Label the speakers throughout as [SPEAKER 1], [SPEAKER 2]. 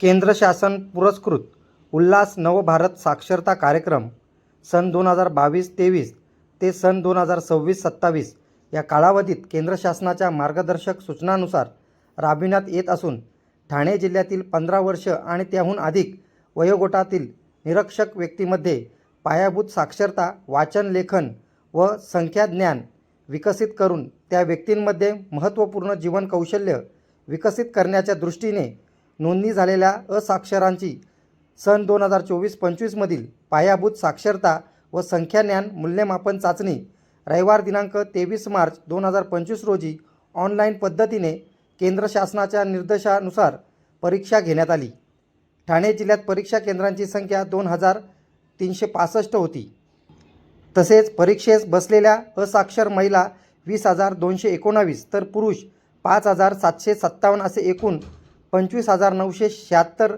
[SPEAKER 1] केंद्र शासन पुरस्कृत उल्हास नवभारत साक्षरता कार्यक्रम सन दोन हजार बावीस तेवीस ते सन दोन हजार सव्वीस सत्तावीस या कालावधीत केंद्र शासनाच्या मार्गदर्शक सूचनानुसार राबविण्यात येत असून ठाणे जिल्ह्यातील पंधरा वर्ष आणि त्याहून अधिक वयोगटातील निरक्षक व्यक्तीमध्ये पायाभूत साक्षरता वाचन लेखन व संख्याज्ञान विकसित करून त्या व्यक्तींमध्ये महत्त्वपूर्ण जीवन कौशल्य विकसित करण्याच्या दृष्टीने नोंदणी झालेल्या असाक्षरांची सन दोन हजार चोवीस पंचवीसमधील पायाभूत साक्षरता व संख्याज्ञान मूल्यमापन चाचणी रविवार दिनांक तेवीस मार्च दोन हजार पंचवीस रोजी ऑनलाईन पद्धतीने केंद्र शासनाच्या निर्देशानुसार परीक्षा घेण्यात आली. ठाणे जिल्ह्यात परीक्षा केंद्रांची संख्या दोन हजार तीनशे पासष्ट होती. तसेच परीक्षेस बसलेल्या असाक्षर महिला वीस हजार दोनशे एकोणावीस तर पुरुष पाच हजार सातशे सत्तावन्न असे एकूण पंचवीस हजार नऊशे शहात्तर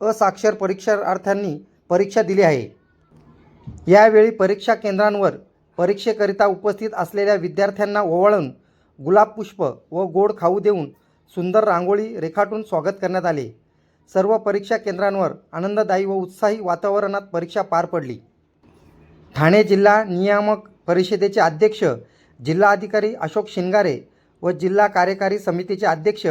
[SPEAKER 1] असाक्षर परीक्षार्थ्यांनी परीक्षा दिली आहे. यावेळी परीक्षा केंद्रांवर परीक्षेकरिता उपस्थित असलेल्या विद्यार्थ्यांना ओवाळून गुलाब पुष्प व गोड खाऊ देऊन सुंदर रांगोळी रेखाटून स्वागत करण्यात आले. सर्व परीक्षा केंद्रांवर आनंददायी व उत्साही वातावरणात परीक्षा पार पडली. ठाणे जिल्हा नियामक परिषदेचे अध्यक्ष जिल्हाधिकारी अशोक शिंगारे व जिल्हा कार्यकारी समितीचे अध्यक्ष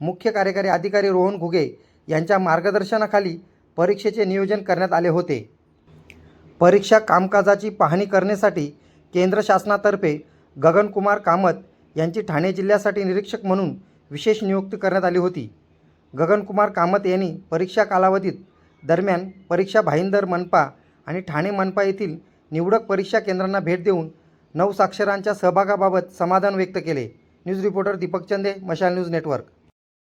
[SPEAKER 1] मुख्य कार्यकारी अधिकारी रोहन घुगे यांच्या मार्गदर्शनाखाली परीक्षेचे नियोजन करण्यात आले होते. परीक्षा कामकाजाची पाहणी करण्यासाठी केंद्र शासनातर्फे गगनकुमार कामत यांची ठाणे जिल्ह्यासाठी निरीक्षक म्हणून विशेष नियुक्ती करण्यात आली होती. गगनकुमार कामत यांनी परीक्षा कालावधीत दरम्यान परीक्षा भाईंदर मनपा आणि ठाणे मनपा येथील निवडक परीक्षा केंद्रांना भेट देऊन नऊ साक्षरांच्या सहभागाबाबत समाधान व्यक्त केले. न्यूज रिपोर्टर दीपक चंदे मशाल न्यूज नेटवर्क.